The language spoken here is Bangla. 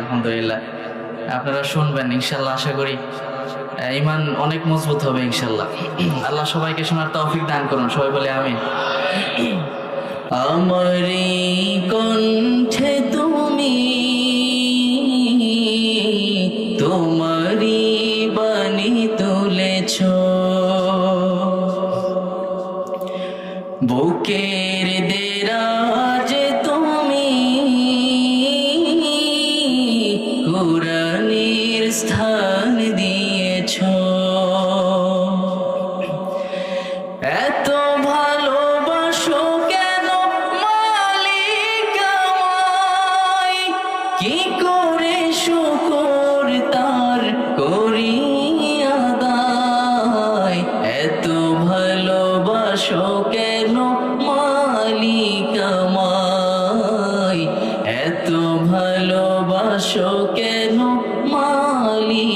আলহামদুলিল্লাহ। আপনারা শুনবেন, ইনশাল্লাহ আশা করি ইমান অনেক মজবুত হবে, ইনশাল্লাহ। আল্লাহ সবাইকে শোনার তৌফিক দান করুন, সবাই বলে আমি আমারি কণ্ঠে তুমি তোমারি বাণী তুলেছ। বুকের দেরাজ স্থান দিয়েছ। এত ভালোবাসো কেন মালিক কি করে শুকর তার করি আদায়? এত ভালোবাসো কেন এত ভালোবাসো কেন মালিক?